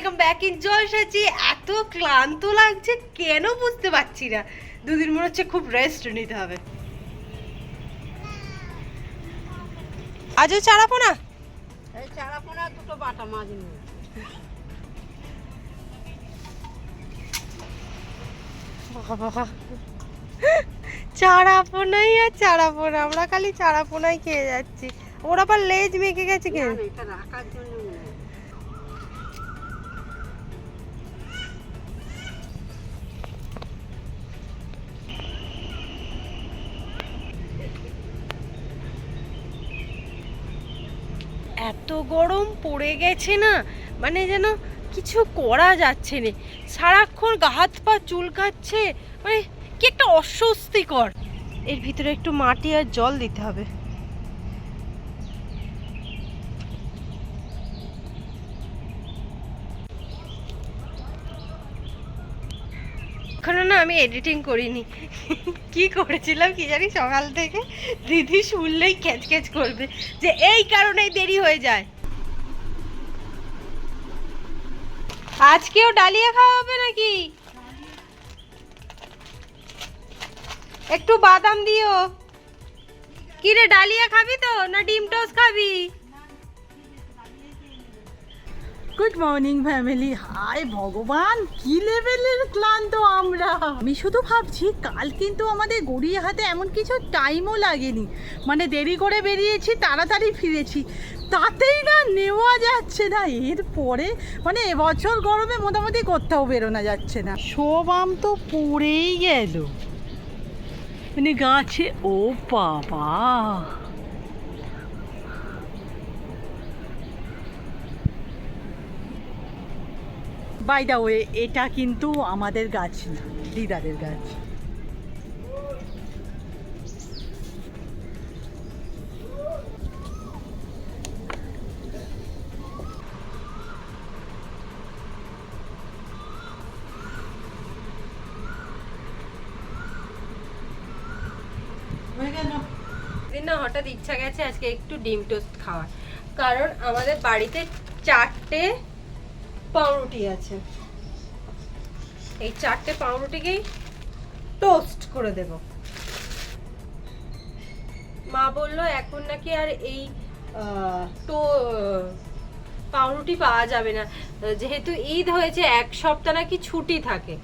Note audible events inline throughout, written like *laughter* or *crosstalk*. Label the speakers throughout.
Speaker 1: Welcome back in এত ক্লান্ত লাগছে কেন বুঝতে পারছি না। দুদিন মনে হচ্ছে খুব রেস্ট নিতে হবে। আজও
Speaker 2: এই চারাপোনা দুটো বাটা মাছ নিয়ে।
Speaker 1: বাবা চাড়াপোনাই আর চাড়াপোনা আমরা খালি চাড়াপোনাই খেয়ে যাচ্ছি। ওরা আবার লেজ মেখে গেছে কেন?
Speaker 2: এটা রাখার জন্য
Speaker 1: এত গরম পড়ে গেছে না মানে যেন কিছু করা যাচ্ছে না। সারাক্ষণ গা হাত পা চুলকাচ্ছে মানে কি একটা অস্বস্তিকর। এর ভিতরে একটু মাটি আর জল দিতে হবে। আমি এডিটিং করিনি। কি করেছিলাম কি জানি সকাল থেকে? দিদি শুনলেই ক্যাচ ক্যাচ করবে যে এই কারণেই দেরি হয়ে যায়। আজকেও ডালিয়া খাওয়া হবে নাকি? একটু বাদাম দিও। কি রে ডালিয়া খাবি তো না ডিম টোস্ট খাবি?
Speaker 3: গুড মর্নিং ফ্যামিলি হাই ভগবান, কি লেভেলের ক্লান্ত আমরা। আমি শুধু ভাবছি, কাল কিন্তু আমাদের গড়িয়ে হাতে এমন কিছু টাইমও লাগেনি। মানে দেরি করে বেরিয়েছি, তাড়াতাড়ি ফিরেছি। তাতেই না নেওয়া যাচ্ছে না। এরপরে মানে এবছর গরমে মোটামুটি কোথাও বেরোনো যাচ্ছে না। সব আম তো পড়েই গেল। মানে গাছে, ও বাবা! বাই দা ওয়ে এটা কিন্তু আমাদের গাছ না, দিদাদের গাছ।
Speaker 1: হঠাৎ ইচ্ছা গেছে আজকে একটু ডিম টোস্ট খাওয়ার। কারণ আমাদের বাড়িতে চারটে পাউরুটি আছে। এই চারটে পাউরুটিকেই টোস্ট করে দেব। মা বলল, এখন নাকি আর এই তো, পাউরুটি পাওয়া যাবে না। যেহেতু ঈদ হয়েছে, এক সপ্তাহ নাকি ছুটি থাকে।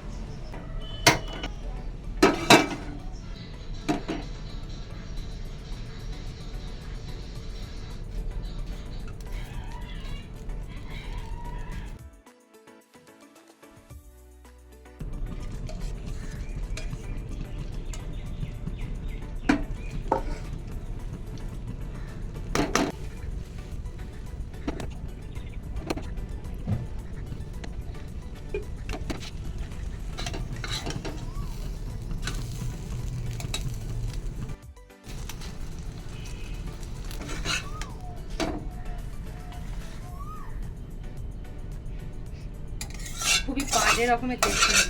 Speaker 1: বাজে রকমের টেস্ট হলো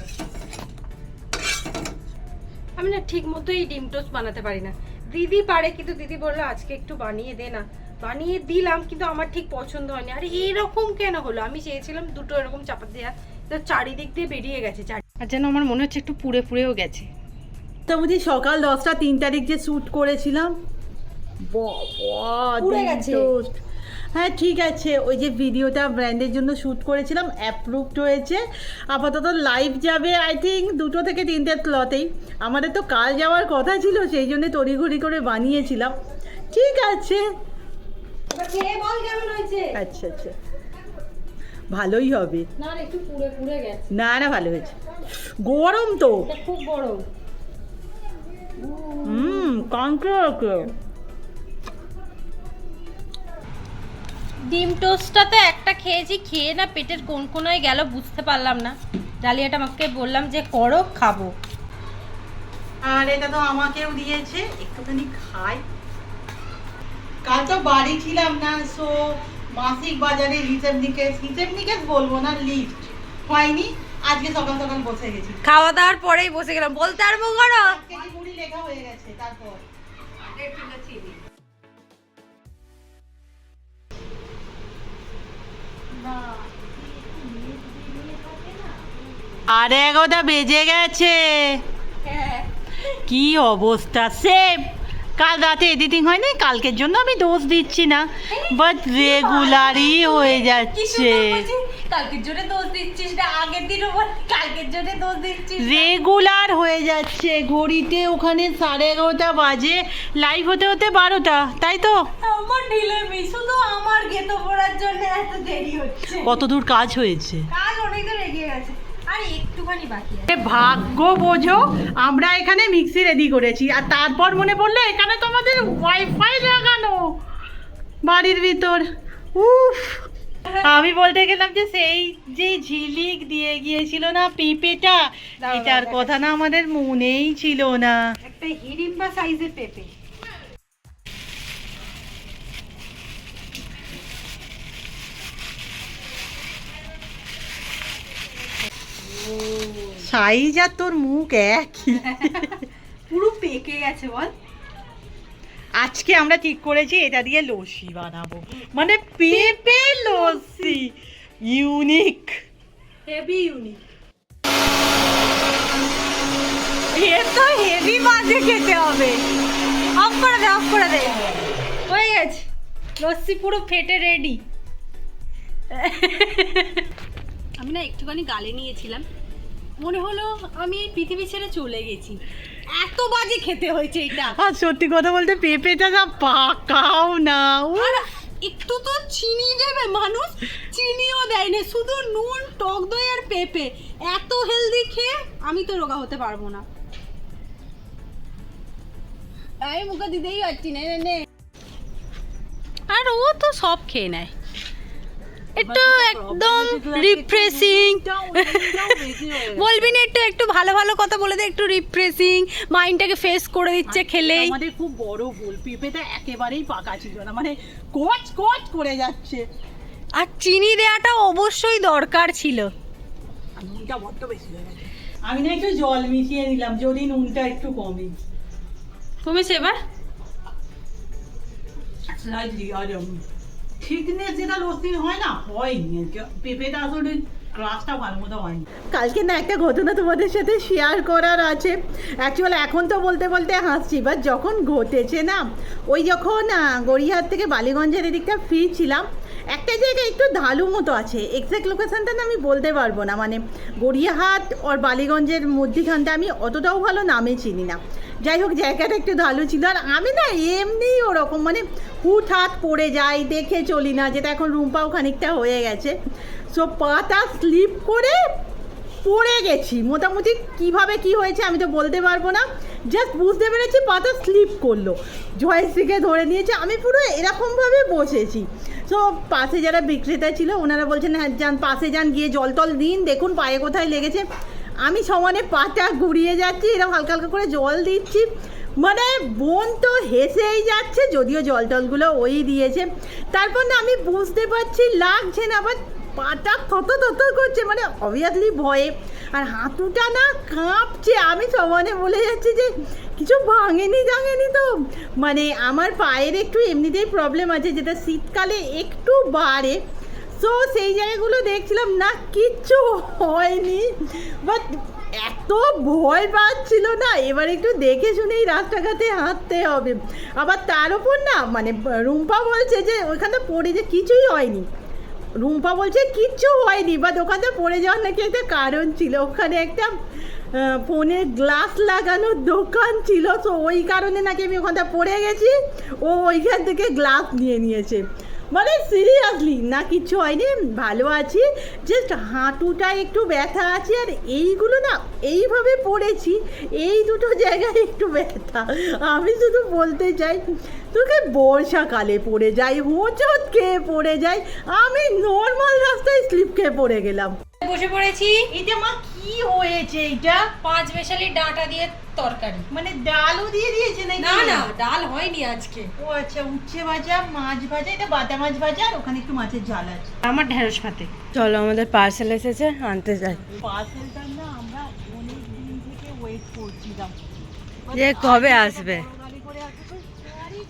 Speaker 1: আমি না ঠিক মতো এই ডিম টোস্ট বানাতে পারি না। দিদি পারে কিন্তু দিদি বলল আজকে একটু বানিয়ে দে না। বানিয়ে দিলাম কিন্তু আমার ঠিক পছন্দ হয়নি। আরে এরকম কেন হলো? আমি চেয়েছিলাম দুটো এরকম চাপা দেওয়া তো চারিদিক দিয়ে বেরিয়ে গেছে আর যেন আমার মনে হচ্ছে একটু পুড়ে পুড়েও গেছে।
Speaker 3: মোটামুটি সকাল দশটা তিন তারিখ যে শ্যুট করেছিলাম? বাবা toast। হ্যাঁ ঠিক আছে। ওই যে ভিডিওটা ব্র্যান্ডের জন্য শ্যুট করেছিলাম অ্যাপ্রুভড হয়েছে। আপাতত লাইভ যাবে আই থিঙ্ক দুটো থেকে তিনটে স্লটেই আমাদের তো কাল যাওয়ার কথা ছিল সেই জন্য তড়িঘড়ি করে বানিয়েছিলাম। ঠিক আছে। আচ্ছা আচ্ছা। ভালোই হবে।
Speaker 1: না না,
Speaker 3: ভালো হয়েছে। গরম তো।
Speaker 1: খুব বড়
Speaker 3: হুম কাঁকড়া।
Speaker 1: ডিম টোস্টটা তো একটা খেয়েছি খেয়ে না পেটের কোন কোনায় গেল বুঝতে পারলাম না। ডালিয়াটা আমাকে বললাম যে করো খাব।
Speaker 3: আর এটা তো আমাকেও দিয়েছে একটুখানি খাই। কাল তো বাড়ি ছিলাম না সো মাসিক বাজারে হিসেব নিকেশ হিসেব নিকেশ বলব না লিস্ট হয়নি আজকে সকাল সকাল বসে গেছি।
Speaker 1: খাওয়া দাওয়ার পরেই বসে গেলাম। বলতে পারব করো।
Speaker 3: মুড়ি লেখা হয়ে গেছে তারপর। আর এগারোটা বেজে গেছে। হ্যাঁ। কি অবস্থা? সেফ কাল রাতে এডিটিং হয়নি কালকের জন্য আমি দোষ দিচ্ছি না। বাট রেগুলারই হয়ে যাচ্ছে।
Speaker 1: কালকের জন্য দোষ দিচ্ছিস না আগের দিনও কালকের জন্য দোষ দিচ্ছিস
Speaker 3: রেগুলার হয়ে যাচ্ছে। ঘড়িতে ওখানে সাড়ে এগারোটা বাজে লাইভ হতে হতে বারোটা তাই তো?
Speaker 1: আমার ঢিলেমি শুধু আমার গেতো পড়ার জন্য এত দেরি হচ্ছে।
Speaker 3: কত দূর কাজ হয়েছে?
Speaker 1: দূর এগিয়ে গেছে।
Speaker 3: ভাগ্য বোঝো আমরা এখানে মিক্সি রেডি করেছি। আর তারপর মনে পড়ল এখানে তো আমাদের ওয়াইফাই লাগানো বাড়ির ভিতর। উফ আমি বলতে গেলাম যে সেই যে ঝিলিক দিয়ে গিয়েছিল না পেঁপেটা এটার কথা না আমাদের মনেই ছিল না।
Speaker 1: একটা হিড়িম্বা সাইজের পেঁপে।
Speaker 3: সাইজ আর তোর মুখ একই। *laughs*
Speaker 1: পুরো পেকে গেছে বল।
Speaker 3: আজকে আমরা ঠিক করেছি এটা দিয়ে লস্যি বানাবো। মানে পেঁপে লস্যি। ইউনিক।
Speaker 1: Heavy unique.
Speaker 3: এ তো হেভি মাঝে খেতে হবে।
Speaker 1: অফ করে দে অফ করে দে। হয়ে গেছে। লস্যি পুরো ফেটে রেডি *laughs* আমি না একটুখানি গালে নিয়েছিলাম। মনে হলো আমি এই পৃথিবী ছেড়ে চলে গেছি। এত বাজে খেতে হয়েছে এটা
Speaker 3: আর সত্যি কথা বলতে পেঁপেটা না পাকাও না
Speaker 1: আর একটু তো চিনি দেবে মানুষ। চিনিও দেয় না শুধু নুন টক দই আর পেঁপে। এত হেলদি খেয়ে আমি তো রোগা হতে পারব না। আমি মুখে দিতেই পারছি নে। আর ও তো সব খেয়ে নেয়। একটু একদম রিফ্রেশিং *laughs* বলবি না একটু একটু ভালো ভালো কথা বলে দে একটু রিফ্রেশিং মাইন্ডটাকে ফেস করে দিচ্ছে খেলেই।
Speaker 3: আমাদের খুব বড় ভুল। পেঁপেটা একেবারেই পাকা ছিল না মানে কোচ কোচ করে যাচ্ছে।
Speaker 1: আর চিনি দেওয়াটা অবশ্যই দরকার ছিল।
Speaker 3: নুনটা বড্ড বেশি হয়ে গেছে। আমি না একটু জল মিশিয়ে নিলাম যদি নুনটা একটু কমে।
Speaker 1: কমেছে এবার?
Speaker 3: স্লাইটলি আর ঠিকনেস যেটা লস্যির হয় না, হয়নি। পেঁপেটা আসলে কালকে না একটা ঘটনা তোমাদের সাথে শেয়ার করার আছে। অ্যাকচুয়াল এখন তো বলতে বলতে হাসছি বাট যখন ঘটেছে না, ওই যখন গড়িয়াহাট থেকে বালিগঞ্জের এদিকটা ফিরছিলাম, একটা জায়গায় একটু ঢালু মতো আছে। এক্স্যাক্ট লোকেশনটা না আমি বলতে পারব না। মানে গড়িয়াহাট ওর বালিগঞ্জের মধ্যিখানটা আমি অতটাও ভালো নামে চিনি না। যাই হোক জায়গাটা একটু ভালো ছিল। আর আমি না এমনি ওরকম মানে হুট হাট পড়ে যাই, দেখে চলি না, যেটা এখন রুম্পাও খানিকটা হয়ে গেছে। সো পাতা স্লিপ করে পড়ে গেছি। মোটামুটি কীভাবে কি হয়েছে আমি তো বলতে পারব না। জাস্ট বুঝতে পেরেছি পাতা স্লিপ করল। জয়শ্রীকে ধরে নিয়েছে, আমি পুরো এরকমভাবে বসেছি। সো পাশে যারা বিক্রেতা ছিল, ওনারা বলছেন হ্যাঁ যান, পাশে যান, গিয়ে জল টল দিন দেখুন পায়ে কোথায় লেগেছে। আমি সমানে পাটা ঘুরিয়ে যাচ্ছি এরকম হালকা হালকা করে জল দিচ্ছি। মানে বোন তো হেসেই যাচ্ছে, যদিও জল টলগুলো ওই দিয়েছে। তারপর না আমি বুঝতে পারছি, লাগছে না বাট পাটা থত থত করছে মানে অবভিয়াসলি ভয়ে। আর হাঁটুটা না কাঁপছে, আমি সমানে বলে যাচ্ছি যে কিছু ভাঙেনি জাঙেনি তো। মানে আমার পায়ের একটু এমনিতেই প্রবলেম আছে, যেটা শীতকালে একটু বাড়ে। সো সেই জায়গাগুলো দেখছিলাম, না, কিচ্ছু হয়নি। বাট এত ভয় পাচ্ছিল না, এবার একটু দেখে শুনেই রাস্তাঘাটে হাঁটতে হবে। আবার তার উপর না মানে রুম্পা বলছে যে ওইখানটা পড়ে যে কিছুই হয়নি। রুম্পা বলছে, কিচ্ছু হয়নি বা দোকানটা পড়ে যাওয়ার নাকি একটা কারণ ছিল। ওখানে একটা ফোনের গ্লাস লাগানোর দোকান ছিল, তো ওই কারণে নাকি আমি ওখানটা পড়ে গেছি। ও ওইখান থেকে গ্লাস নিয়ে নিয়েছে। মানে সিরিয়াসলি না কিচ্ছু হয়নি ভালো আছি জাস্ট হাঁটুটা একটু ব্যথা আছে আর এইগুলো না এইভাবে পড়েছি এই দুটো জায়গায় একটু ব্যথা। আমি শুধু বলতে চাই তোকে বর্ষাকালে পড়ে যাই হোঁচট খেয়ে পড়ে যাই আমি নর্মাল রাস্তায় স্লিপ খেয়ে পড়ে গেলাম।
Speaker 1: বসে পড়েছি।
Speaker 3: এটা মা কি হয়েছে এটা
Speaker 1: পাঁচ বেশালি ডাঁটা দিয়ে তরকারি।
Speaker 3: মানে ডালও দিয়ে দিয়েছে নাকি?
Speaker 1: না না ডাল হয়নি আজকে।
Speaker 3: ও আচ্ছা উচ্ছে ভাজা মাছ ভাজা এটা বাটা মাছ ভাজা আর ওখানে একটু মাছের ঝাল আছে।
Speaker 1: আমার ঢেঁড়স ভাতে। চলো আমাদের পার্সেল এসেছে আনতে যাই।
Speaker 3: পার্সেলটা না আমরা অনেক দিন থেকে ওয়েট করছিলাম।
Speaker 1: যে কবে আসবে?
Speaker 3: গাড়ি করে আসবে তো গাড়ি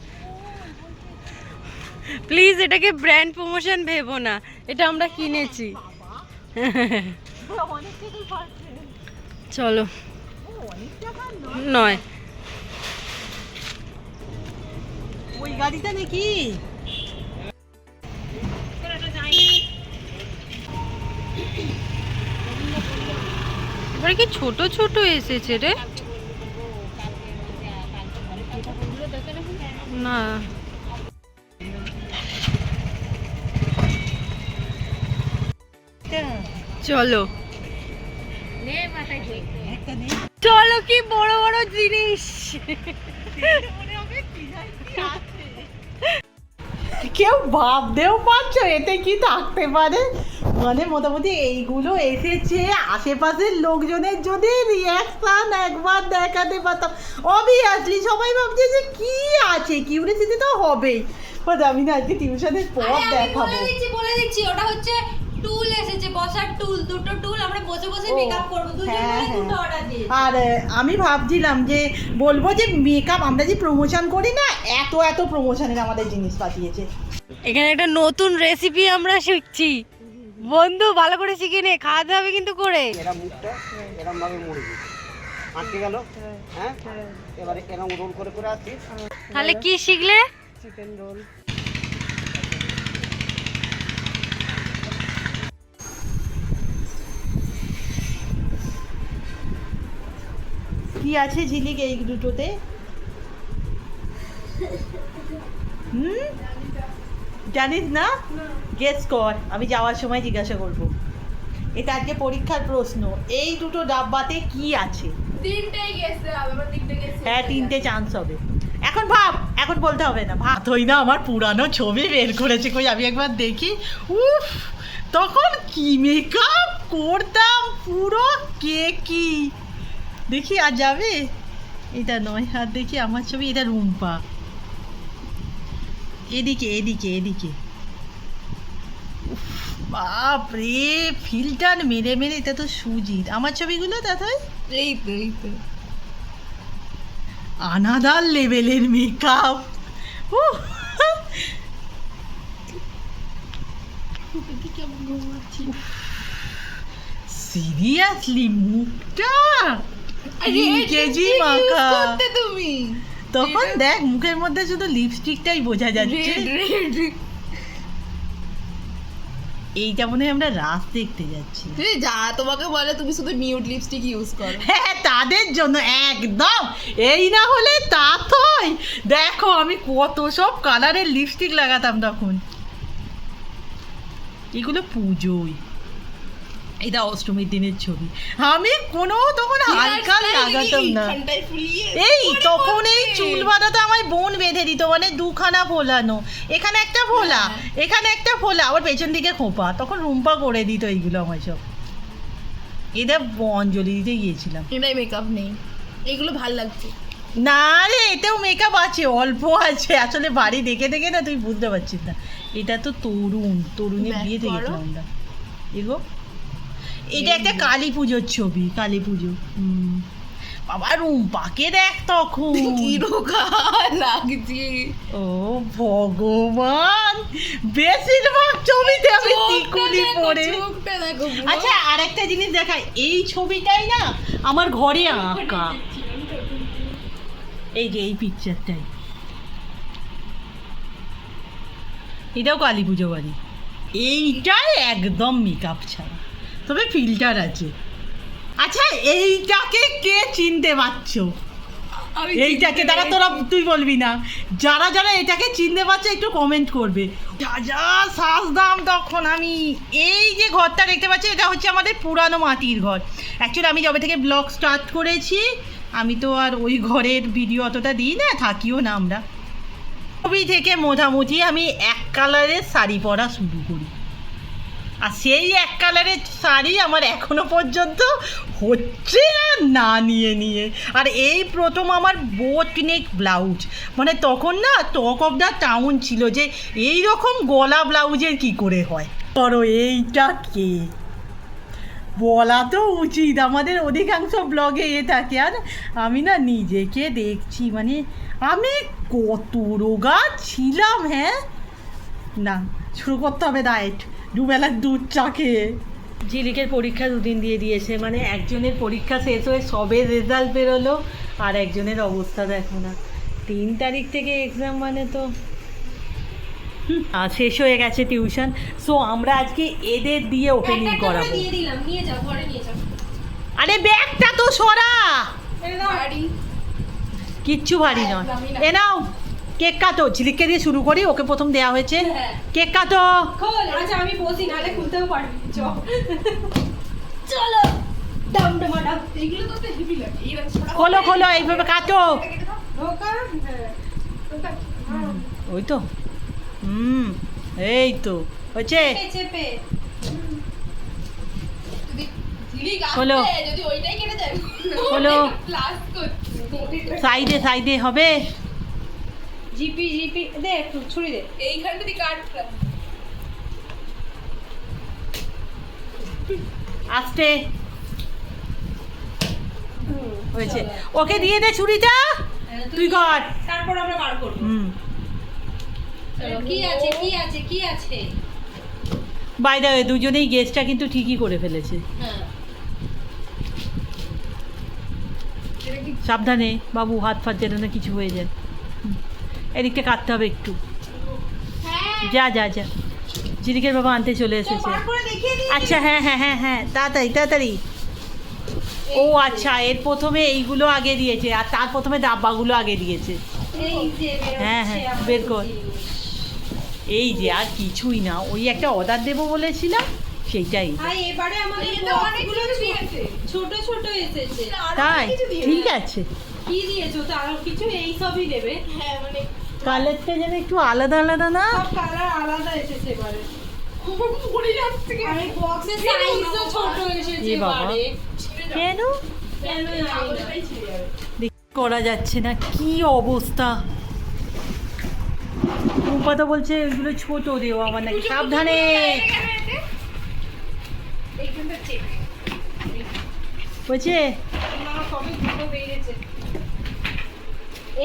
Speaker 1: প্লিজ এটাকে ব্র্যান্ড প্রমোশন ভেবো না। এটা আমরা কিনেছি। চলো। নয়।
Speaker 3: ওই গাড়িটা নাকি?
Speaker 1: এবারে কি ছোট ছোট এসেছে রে? না। চলো। চলো কি বড় বড় জিনিস।
Speaker 3: কেউ ভাবতেও পারছ এতে কি থাকতে পারে? মানে মোটামুটি এইগুলো এসেছে আশেপাশের লোকজনের যদি রিয়াকশন একবার দেখাতে পারতাম। অবভিয়াসলি সবাই ভাবছে যে কি আছে? কিউরিয়াসিটি তো হবেই। বাট আমি না আজকে টিউশনের পর দেখাবো।
Speaker 4: বলে দিচ্ছি। ওটা হচ্ছে টুল এসেছে বসার টুল দুটো টুল আমরা বসে বসে মেকআপ করব দুজন
Speaker 3: হ্যাঁ,
Speaker 4: মিলে দুটো
Speaker 3: হ্যাঁ।
Speaker 4: অর্ডার দিয়ে।
Speaker 3: আর আমি ভাবছিলাম যে বলব যে মেকআপ আমরা যে প্রমোশন করি না এত এত প্রমোশনের আমাদের জিনিস পাঠিয়েছে।
Speaker 1: এখানে একটা নতুন রেসিপি আমরা শিখছি। বন্ধু ভালো করে শিখে নে খাওয়াতে হবে কিন্তু করে।
Speaker 5: এরা মুখটা এরম ভাবে মুড়বি আটকে গেল হ্যাঁ? এবারে এরম রোল করে করে আসছি।
Speaker 1: তাহলে কি শিখলে?
Speaker 2: চিকেন রোল
Speaker 3: কি আছে ঝিলিক এই দুটোতে? হুম? জানিস না? গেস কর আমি যাওয়ার সময় জিজ্ঞাসা করব। এটা আজকে পরীক্ষার প্রশ্ন। এই দুটো ডাব্বাতে কি আছে? হ্যাঁ তিনটে চান্স হবে। এখন ভাব এখন বলতে হবে না। ভাব তুই না আমার পুরানো ছবি বের করেছে কই? আমি একবার দেখি। উফ তখন কি মেকআপ করতাম পুরো কে কি? দেখি আর যাবে? এটা নয় আর দেখি আমার ছবি এটা রুম্পা। এদিকে এদিকে এদিকে। উফ, বাপ রে ফিল্টার মেরে মেরে এটা তো সুজিত। আমার ছবিগুলো দাদাই
Speaker 4: এই তো এই তো।
Speaker 3: আনাদার লেভেলের মেকআপ সিরিয়াসলি মুখটা। কেজি মাখা।
Speaker 4: তুমি?
Speaker 3: তখন দেখ মুখের মধ্যে শুধু লিপস্টিকটাই বোঝা যাচ্ছে। এইটা মনে হয় আমরা রাত দেখতে যাচ্ছি।
Speaker 4: তুমি যা তোমাকে বলে তুমি শুধু নিউড লিপস্টিক ইউজ করো।
Speaker 3: হ্যাঁ তাদের জন্য একদম। এই না হলে তা থই। দেখো আমি কত সব কালারের লিপস্টিক লাগাতাম তখন। এগুলো পুজোই এটা অষ্টমীর দিনের ছবি। আমি কোনো তখন হালকা লাগাতাম না। এই তখন এই চুল বাঁধাতে আমার বোন বেঁধে দিত মানে দুখানা ফোলানো এখানে একটা ফোলা এখানে একটা ফোলা আবার পেছন দিকে খোপা। তখন রুম্পা করে দিত এইগুলো আমার সব। এটা অঞ্জলি দিতে গিয়েছিলাম।
Speaker 4: এটাই মেকআপ নেই। এগুলো ভালো লাগছে।
Speaker 3: না রে এতেও মেকআপ আছে অল্প আছে। আসলে বাড়ি দেখে দেখে না তুই বুঝতে পারছিস না। এটা তো তরুণ তরুণের বিয়ে। দেখেছিলাম আমরা। এগো। এটা একটা কালী পুজোর ছবি কালী পুজো। বাবা রুম্পাকে দেখ তখন।
Speaker 4: কি লাগছে।
Speaker 3: ও ভগবান বেশিরভাগ ছবিতে আমি টিকুলি পরে। আচ্ছা আর একটা জিনিস দেখাই। এই ছবিটাই না আমার ঘরে আঁকা। এই যে এই পিকচারটাই এটাও কালী পুজো বাড়ি। এইটাই একদম মেকআপ ছাড়া। তবে ফিল্টার আছে। আচ্ছা এইটাকে কে চিনতে পারছ? এইটাকে তারা তোরা তুই বলবি না। যারা যারা এটাকে চিনতে পারছে একটু কমেন্ট করবে। যা যা সাজদাম তখন আমি। এই যে ঘরটা দেখতে পাচ্ছি এটা হচ্ছে আমাদের পুরানো মাটির ঘর। অ্যাকচুয়ালি আমি যবে থেকে ব্লগ স্টার্ট করেছি আমি তো আর ওই ঘরের ভিডিও অতটা দিই না থাকিও না আমরা। ছবি থেকে মোটামুটি আমি এক কালারের শাড়ি পরা শুরু করি। আর সেই এক কালারের শাড়ি আমার এখনও পর্যন্ত হচ্ছে আর না নিয়ে নিয়ে। আর এই প্রথম আমার বোট নেক ব্লাউজ। মানে তখন না টক অফ দ্য টাউন ছিল যে এই রকম গলা ব্লাউজের কি করে হয়? করো এইটা কে? বলা তো উচিত, আমাদের অধিকাংশ ব্লগে এ থাকে। আর আমি না নিজেকে দেখছি মানে আমি কত রোগা ছিলাম হ্যাঁ? না, শুরু করতে হবে ডায়েট দুবেলার দুধ চা খেয়ে। ঝিলিকের পরীক্ষা দুদিন দিয়ে দিয়েছে মানে একজনের পরীক্ষা শেষ হয়ে সবে রেজাল্ট বেরোলো আর একজনের অবস্থা দেখো না। তিন তারিখ থেকে এক্সাম মানে তো আর শেষ হয়ে গেছে টিউশন সো আমরা আজকে এদের দিয়ে ওপেনিং করাবো।
Speaker 4: নিয়ে নিয়ে
Speaker 3: আরে ব্যাগটা তো সরা! কিচ্ছু ভারী নয়।
Speaker 4: একদমই
Speaker 3: এ নাও। কেক কাটো ঝিলিককে দিয়ে শুরু করি ওকে প্রথম দেওয়া হয়েছে।
Speaker 4: হ্যাঁ।
Speaker 3: কেক কাটো।
Speaker 4: খোল আচ্ছা আমি বসি নাহলে খুলতেও পারবি চলো।
Speaker 3: খোলো খোলো এইভাবে কাটো। ওই তো। হুম এই তো
Speaker 4: চেপে
Speaker 3: হলো
Speaker 4: যদি ওইটাই কেটে যায়
Speaker 3: হলো *laughs* সাইডে সাইডে হবে।
Speaker 1: জিপি জিপি দে একটু ছুরি দে।
Speaker 4: এইখান থেকে কাট
Speaker 3: আস্তে। হয়েছে। ওকে দিয়ে দে ছুরিটা। তুই কর।
Speaker 4: তারপর আমরা বার করব।
Speaker 3: হুম।
Speaker 4: কি আছে কি আছে কি আছে?
Speaker 3: বাই দ্য দুজনেই গেস্টটা কিন্তু ঠিকই করে ফেলেছে।
Speaker 4: হ্যাঁ।
Speaker 3: সাবধানে বাবু হাত ফাত যেন না কিছু হয়ে যায়। এদিকটা কাটতে হবে একটু।
Speaker 4: হ্যাঁ।
Speaker 3: যা যা যা। ঝিলিকের বাবা আনতে চলে এসেছে। আচ্ছা হ্যাঁ হ্যাঁ হ্যাঁ হ্যাঁ। তাড়াতাড়ি তাড়াতাড়ি। ও আচ্ছা এর প্রথমে এইগুলো আগে দিয়েছে আর তার প্রথমে ডাব্বাগুলো আগে দিয়েছে। হ্যাঁ, হ্যাঁ, বের কর। এই যে আর কিছুই না। ওই একটা অর্ডার দেবো বলেছিলাম সেইটাই।
Speaker 1: আর এবারে আমাদের
Speaker 4: এটা
Speaker 1: বক্সগুলো
Speaker 4: অনেকগুলো
Speaker 1: ছোট ছোট এসেছে।
Speaker 3: তাই? ঠিক আছে।
Speaker 1: কি দিয়েছ? তো আরও কিছু? এই সবই দেবে।
Speaker 4: হ্যাঁ মানে
Speaker 3: কালারটা যেন একটু আলাদা আলাদা না?
Speaker 1: সব কালার আলাদা এসেছে এবারে।
Speaker 3: কেন? করা যাচ্ছে না কি অবস্থা? রূপা তো বলছে ওইগুলো ছোট দেওয়া আমার নাকি সাবধানে। বলছে?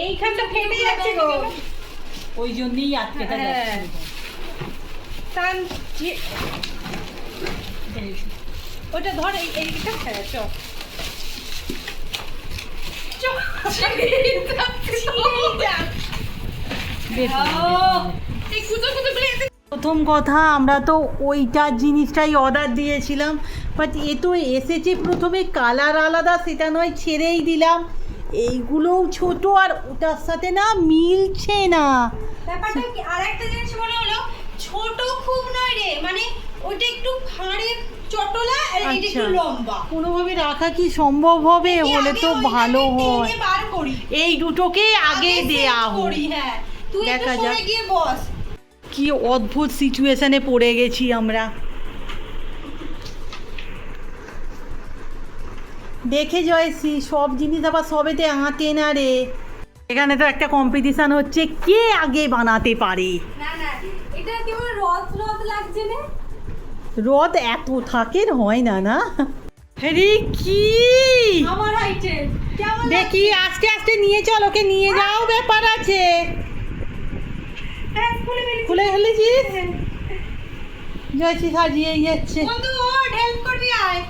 Speaker 1: এইখানটা ফেটে যাচ্ছে গো।
Speaker 3: ওই জন্যই আটকেটা
Speaker 1: হ্যাঁ। টান ওটা ধর এইটা হ্যাঁ চ।
Speaker 3: প্রথম কথা আমরা তো ওইটা জিনিসটাই অর্ডার দিয়েছিলাম বাট এ তো এসেছে প্রথমে কালার আলাদা সেটা নয় ছেড়েই দিলাম। এইগুলোও ছোট আর ওটার সাথে না মিলছে না।
Speaker 4: ব্যাপারটা কি? আরেকটা জিনিস মনে হলো ছোট খুব নয় রে মানে একটু চটলা আর এইটা একটু
Speaker 3: আচ্ছা।
Speaker 4: লম্বা।
Speaker 3: কোনোভাবে রাখা কি সম্ভব হবে? হলে তো ভালো হয়। এই দুটোকে আগে দেয়া হোক।
Speaker 4: হ্যাঁ।
Speaker 3: দেখা যাক।
Speaker 4: সরে গিয়ে বস।
Speaker 3: কি অদ্ভুত সিচুয়েশনে পড়ে গেছি আমরা। দেখে জয়সি সব জিনিস আবার সবেতে আঁটে না রে। এখানে তো একটা কম্পিটিশন হচ্ছে কে আগে বানাতে পারে?
Speaker 4: রথ
Speaker 3: এত থাকের হয় না না? আরে কি? দেখি আস্তে আস্তে নিয়ে চল ওকে নিয়ে যাও ব্যাপার আছে।
Speaker 4: হ্যাঁ খুলে ফেলি।
Speaker 3: খুলে ফেলেছিস? জয়সি সাজিয়ে যাচ্ছে।
Speaker 4: হেল্প করবি আয়।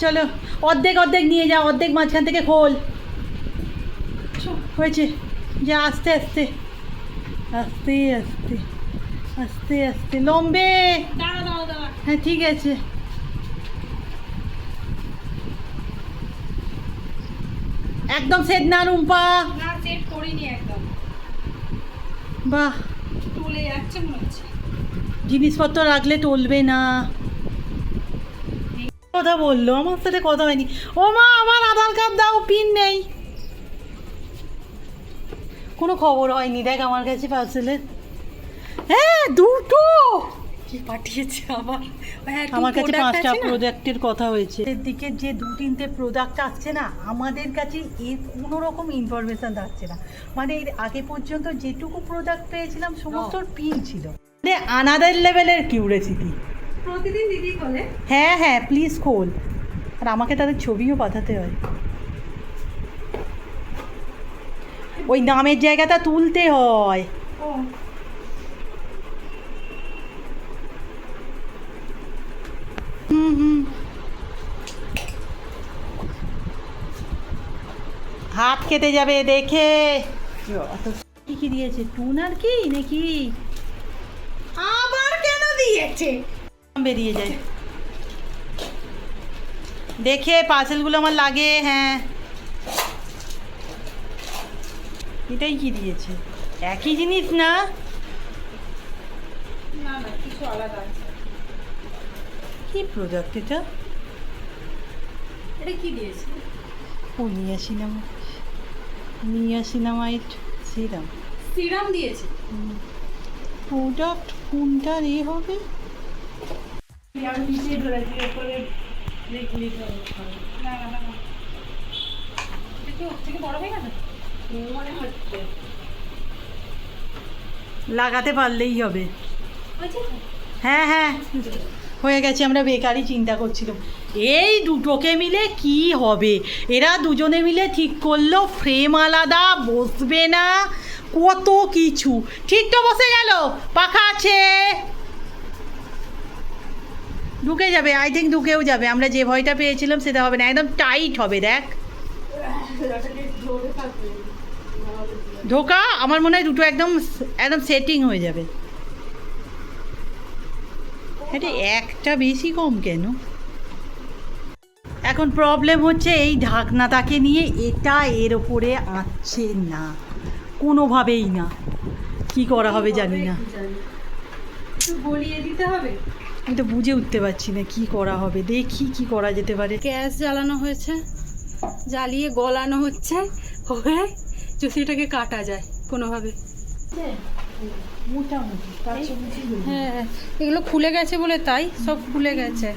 Speaker 3: চলো অর্ধেক অর্ধেক নিয়ে যা অর্ধেক মাঝখান থেকে খোল। হয়েছে। যা আস্তে আস্তে। আস্তে আস্তে আস্তে আস্তে। লম্বে। হ্যাঁ ঠিক আছে। একদম সেট না রুম্পা।
Speaker 4: না সেট করিনি একদম।
Speaker 3: বাহ।
Speaker 4: তুলে যাচ্ছে মনে হচ্ছে।
Speaker 3: জিনিসপত্র রাখলে টলবে না। কথা বলল আমার সাথে কথা হয়নি। ও মা আমার আধার কার্ড দাও পিন নেই। কোনো খবর হয়নি দেখ আমার কাছে পার্সেলের হ্যাঁ দুটো!
Speaker 1: কি পাঠিয়েছে আবার?
Speaker 3: আমার কাছে পাঁচটা প্রোডাক্টের কথা হয়েছে। এর দিকে যে দু তিনটে প্রোডাক্ট আসছে না আমাদের কাছে এর কোনো রকম ইনফরমেশন থাকছে না। মানে এর আগে পর্যন্ত যেটুকু প্রোডাক্ট পেয়েছিলাম সমস্ত পিন ছিল। মানে আনাদার লেভেলের কিউরিয়াসিটি
Speaker 1: প্রতিদিন দিদি বলে
Speaker 3: হ্যাঁ হ্যাঁ প্লিজ খোল। আর আমাকে তাদের ছবিও পাঠাতে হয়। ওই নামের জায়গাটা তুলতে হয়। হুম হুম। হাত খেতে যাবে দেখে। কি কি দিয়েছে? টুন আর কি নাকি?
Speaker 1: আবার কেন দিয়েছে?
Speaker 3: বেরিয়ে যায় দেখে পার্সেলগুলো আমার লাগে হ্যাঁ। এটাই কি দিয়েছে? একই জিনিস না? কি প্রোডাক্ট এটা?
Speaker 1: এটা কি দিয়েছে?
Speaker 3: ও নিয়াসিনামা নিয়াসিনামাইট সিরাম।
Speaker 1: সিরাম দিয়েছে?
Speaker 3: প্রোডাক্ট কোনটার এ হবে? লাগাতে পারলেই হবে। হ্যাঁ হ্যাঁ হয়ে গেছে, আমরা বেকারই চিন্তা করছিলাম। এই দুটোকে মিলে কি হবে? এরা দুজনে মিলে ঠিক করল ফ্রেম আলাদা, বসবে না, কত কিছু। ঠিক তো বসে গেল, পাখা আছে। ঢুকে যাবে আই থিঙ্ক ঢুকেও যাবে। আমরা যে ভয়টা পেয়েছিলাম সেটা হবে না। একদম টাইট হবে, দেখ। ঢোকা, আমার মনে হয় দুটো একদম একদম সেটিং হয়ে যাবে। এটা একটা বেশি কম কেন? এখন প্রবলেম হচ্ছে এই ঢাকনাটাকে নিয়ে। এটা এর ওপরে আঁচছে না। কোনোভাবেই না। কি করা হবে জানি না।
Speaker 1: গলিয়ে দিতে হবে?
Speaker 3: আমি তো বুঝে উঠতে পারছি না কি করা হবে। দেখি কি করা যেতে পারে।
Speaker 1: গ্যাস জ্বালানো হয়েছে। জ্বালিয়ে গলানো হচ্ছে। হয়ে এটাকে কাটা যায় কোনোভাবে।
Speaker 3: মোটামুটি
Speaker 1: হ্যাঁ এগুলো খুলে গেছে বলে তাই সব খুলে গেছে।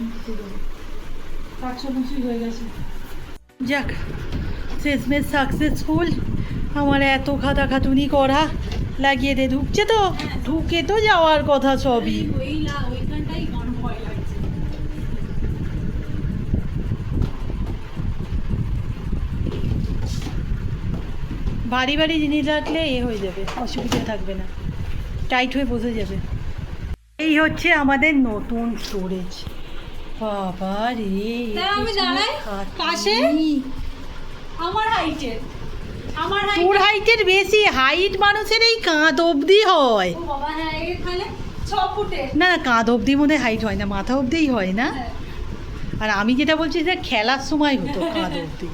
Speaker 3: হয়ে গেছে। যাক শেষমেশ সাকসেসফুল আমার এত খাটাখাটুনি করা লাগিয়ে দে ঢুকছে তো? ঢুকে তো যাওয়ার কথা সবই
Speaker 1: ওই না ওইখানটাই আমার ভয় লাগছে
Speaker 3: বাড়ি বাড়ি জিনিস রাখলে এ হয়ে যাবে অসুবিধা থাকবে না। টাইট হয়ে বসে যাবে। এই হচ্ছে আমাদের নতুন স্টোরেজ বাবা রে
Speaker 1: আমি দাঁড়াই পাশে? আমার হাইটের আমার
Speaker 3: তোর হাইটের বেশি হাইট মানুষের এই কাঁধ অবধি হয়।
Speaker 1: হ্যাঁ
Speaker 3: না না কাঁধ অবধি মনে হাইট হয় না মাথা অবধিই হয় না। আর আমি যেটা বলছি যে খেলার সময় হতো কাঁধ অবধি।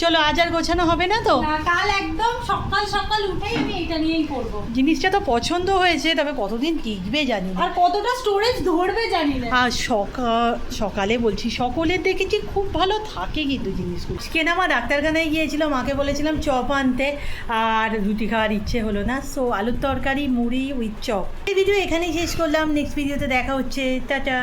Speaker 3: চলো আজ আর গোছানো হবে না তো?
Speaker 1: কাল একদম সকাল সকাল উঠেই আমি এটা নিয়েই করব।
Speaker 3: জিনিসটা তো পছন্দ হয়েছে তবে কতদিন টিকবে জানি না।
Speaker 1: আর কতটা স্টোরেজ ধরবে জানি না।
Speaker 3: আর সকাল সকালে বলছি সকলের দেখেছি খুব ভালো থাকে কিন্তু জিনিসগুলো। কেন আমার ডাক্তারখানায় গিয়েছিলাম মাকে বলেছিলাম চপ আনতে। আর রুটি খাওয়ার ইচ্ছে হলো না। সো আলুর তরকারি মুড়ি উইথ চপ। এই ভিডিও এখানেই শেষ করলাম। নেক্সট ভিডিওতে দেখা হচ্ছে। টাটা।